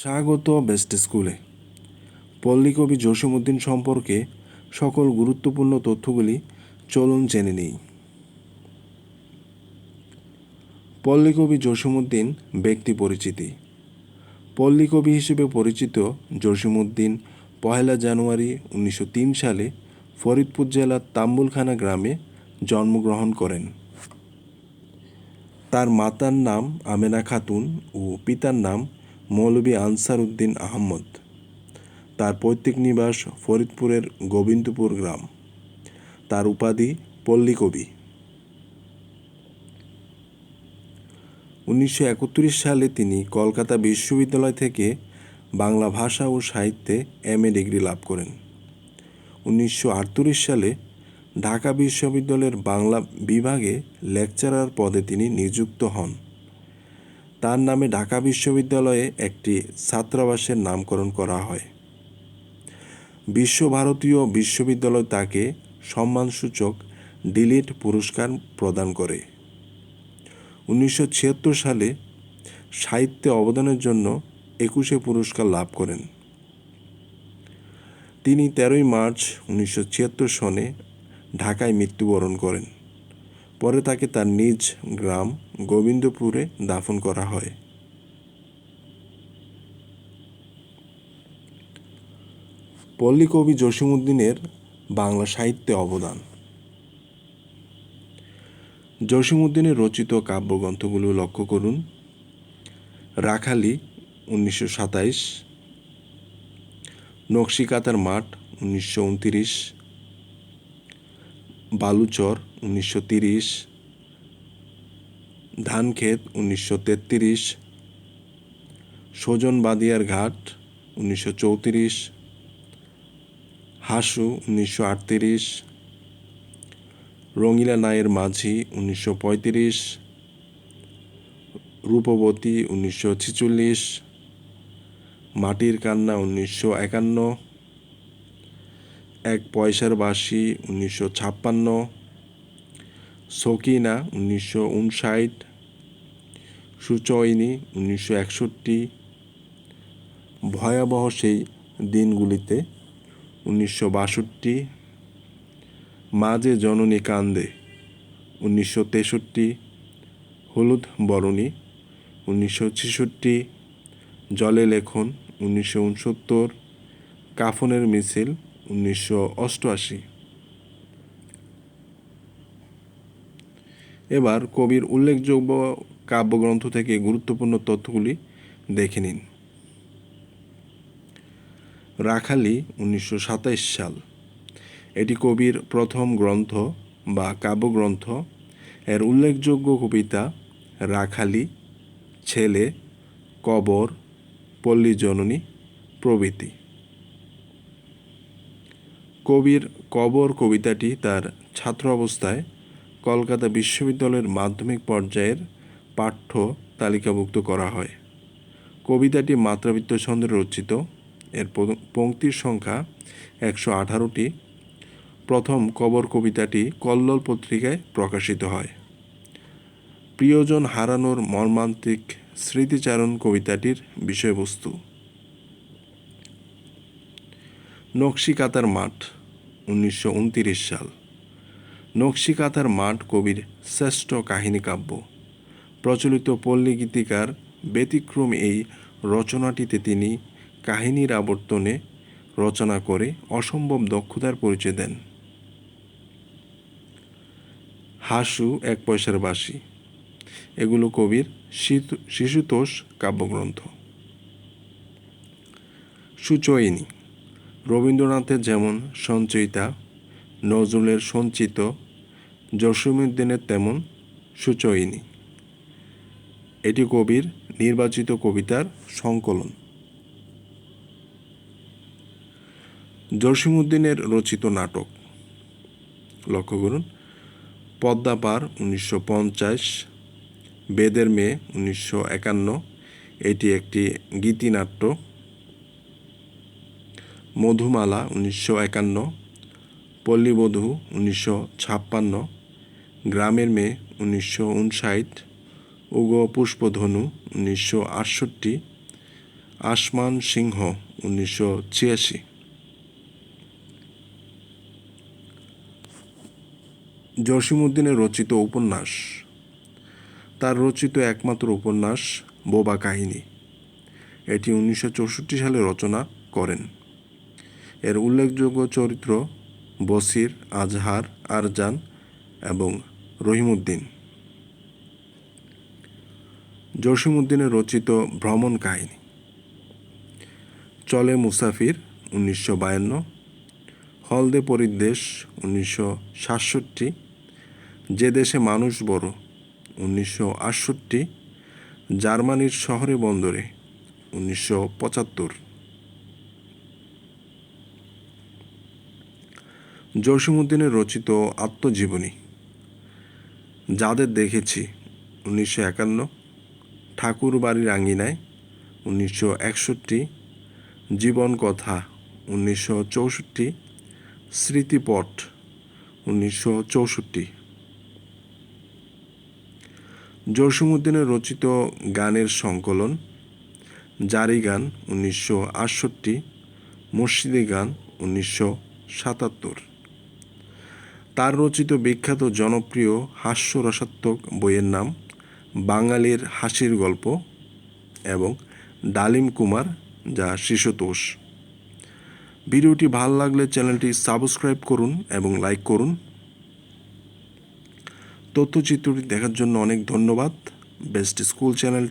স্বাগত বেস্ট স্কুলে। পল্লীকবি জসীমউদ্দিন সম্পর্কে সকল গুরুত্বপূর্ণ তথ্যগুলি চলুন জেনে নিই। পল্লীকবি জসীমউদ্দিন ব্যক্তি পরিচিতি। পল্লীকবি হিসেবে পরিচিত জসীমউদ্দিন পহেলা জানুয়ারি উনিশশো তিন সালে ফরিদপুর জেলার তাম্বুলখানা গ্রামে জন্মগ্রহণ করেন। তার মাতার নাম আমেনা খাতুন ও পিতার নাম মৌলভী আনসার উদ্দিন আহমদ। তার পৈতৃক নিবাস ফরিদপুরের গোবিন্দপুর গ্রাম। তার উপাধি পল্লী কবি উনিশশো সালে তিনি কলকাতা বিশ্ববিদ্যালয় থেকে বাংলা ভাষা ও সাহিত্যে এম এ ডিগ্রি লাভ করেন। উনিশশো আটত্রিশ সালে ঢাকা বিশ্ববিদ্যালয়ের বাংলা বিভাগে লেকচারার পদে তিনি নিযুক্ত হন। তার নামে ঢাকা বিশ্ববিদ্যালয়ে একটি ছাত্রাবাসের নামকরণ করা হয়। বিশ্বভারতীয় বিশ্ববিদ্যালয় তাকে সম্মানসূচক ডিলিট পুরস্কার প্রদান করে। উনিশশো ছিয়াত্তর সালে সাহিত্যে অবদানের জন্য একুশে পুরস্কার লাভ করেন। তিনি তেরোই মার্চ উনিশশো ছিয়াত্তর সনে ঢাকায় মৃত্যুবরণ করেন। পরে তাকে তার নিজ গ্রাম গোবিন্দপুরে দাফন করা হয়। পল্লী কবি জসীমউদ্দিনের বাংলা সাহিত্যে অবদান। জসীমউদ্দিনের রচিত কাব্যগ্রন্থগুলো লক্ষ্য করুন। রাখালি উনিশশো সাতাইশ, নকশিকাতার মাঠ উনিশশো উনতিরিশ বালুচর উনিশশো তিরিশ ধানক্ষেত উনিশশো তেত্রিশ সোজন বাদিয়ার ঘাট উনিশশো চৌত্রিশ, হাসু উনিশশো আটত্রিশ, রঙিলা নায়ের মাঝি উনিশশো পঁয়ত্রিশ, রূপবতী উনিশশো ছিচল্লিশ, মাটির কান্না উনিশশো একান্ন এক পয়সার বাসি উনিশশো ছাপ্পান্ন, সকিনা উনিশশো উনষাট, সুচয়নি উনিশশো একষট্টি, ভয়াবহ সেই দিনগুলিতে উনিশশো বাষট্টি, মাঝে জননী কান্দে উনিশশো তেষট্টি, হলুদ বরণী উনিশশো ছেষট্টি, জলে লেখন উনিশশো উনসত্তর, কাফনের মিছিল উনিশশো অষ্টআশি। এবার কবির উল্লেখযোগ্য কাব্যগ্রন্থ থেকে গুরুত্বপূর্ণ তথ্যগুলি দেখে নিন। রাখালি উনিশশো সাল। এটি কবির প্রথম গ্রন্থ বা কাব্যগ্রন্থ। এর উল্লেখযোগ্য কবিতা রাখালি, ছেলে, কবর পল্লী জননী প্রভৃতি। কবির কবর কবিতাটি তার ছাত্র অবস্থায় কলকাতা বিশ্ববিদ্যালয়ের মাধ্যমিক পর্যায়ের পাঠ্য তালিকাভুক্ত করা হয়। কবিতাটি মাত্রাবৃত্ত ছন্দে রচিত। এর পংক্তির সংখ্যা একশো আঠারোটি। প্রথম কবর কবিতাটি কল্লোল পত্রিকায় প্রকাশিত হয়। প্রিয়জন হারানোর মর্মান্তিক স্মৃতিচারণ কবিতাটির বিষয়বস্তু। নকশিকাতার মাঠ। উনিশশো সাল। নকশিকাতার মাঠ কবির শ্রেষ্ঠ কাহিনী কাব্য। প্রচলিত পল্লী গীতিকার ব্যতিক্রম এই রচনাটিতে তিনি কাহিনীর আবর্তনে রচনা করে অসম্ভব দক্ষতার পরিচয় দেন। হাসু এক পয়সার বাসি এগুলো কবির শিশুতোষ কাব্যগ্রন্থ। সুচয়িনী। রবীন্দ্রনাথের যেমন সঞ্চয়িতা, নজরুলের সঞ্চিত, জসীমউদ্দিনের তেমন সুচয়িনী। এটি কবির নির্বাচিত কবিতার সংকলন। জসীমউদ্দিনের রচিত নাটক। লক্ষ্য করুন, পদ্মাপার উনিশশো পঞ্চাশ, বেদের মেয়ে উনিশশো একান্ন, এটি একটি গীতিনাট্য। মধুমালা উনিশশো একান্ন, পল্লীবধূ উনিশশো ছাপ্পান্ন, গ্রামের মেয়ে উনিশশো উনষাট, উগ পুষ্পধনু উনিশশো আটষট্টি, আসমান সিংহ উনিশশো ছিয়াশি। জসিমউদ্দিনের রচিত উপন্যাস। তার রচিত একমাত্র উপন্যাস বোবা কাহিনী। এটি উনিশশো চৌষট্টি সালে রচনা করেন। এর উল্লেখযোগ্য চরিত্র বসির, আজহার, আরজান এবং রহিমউদ্দিন। জসিমউদ্দিনের রচিত ভ্রমণ কাহিনী। চলে মুসাফির উনিশশো বায়ান্ন, হলদে পরিদেশ উনিশশো সাতষট্টি, যে দেশে মানুষ বড় উনিশশো আটষট্টি, জার্মানির শহরে বন্দরে উনিশশো পঁচাত্তর। জসিমউদ্দিনের রচিত আত্মজীবনী। যাদের দেখেছি উনিশশো একান্ন ঠাকুর বাড়ির আঙ্গিনায় উনিশশো একষট্টি জীবন কথা উনিশশো চৌষট্টি, স্মৃতিপট উনিশশো চৌষট্টি। জসিমউদ্দিনের রচিত গানের সংকলন, জারি গান উনিশশো আটষট্টি মুর্শিদি গান উনিশশো সাতাত্তর। তার রচিত বিখ্যাত জনপ্রিয় হাস্যরসাত্মক বইয়ের নাম বাঙালির হাসির গল্প এবং ডালিম কুমার যা শিশুতোষ। ভিডিওটি ভালো লাগলে চ্যানেলটি সাবস্ক্রাইব করুন এবং লাইক করুন। তথ্যচিত্রটি দেখার জন্য অনেক ধন্যবাদ। বেস্ট স্কুল চ্যানেলটি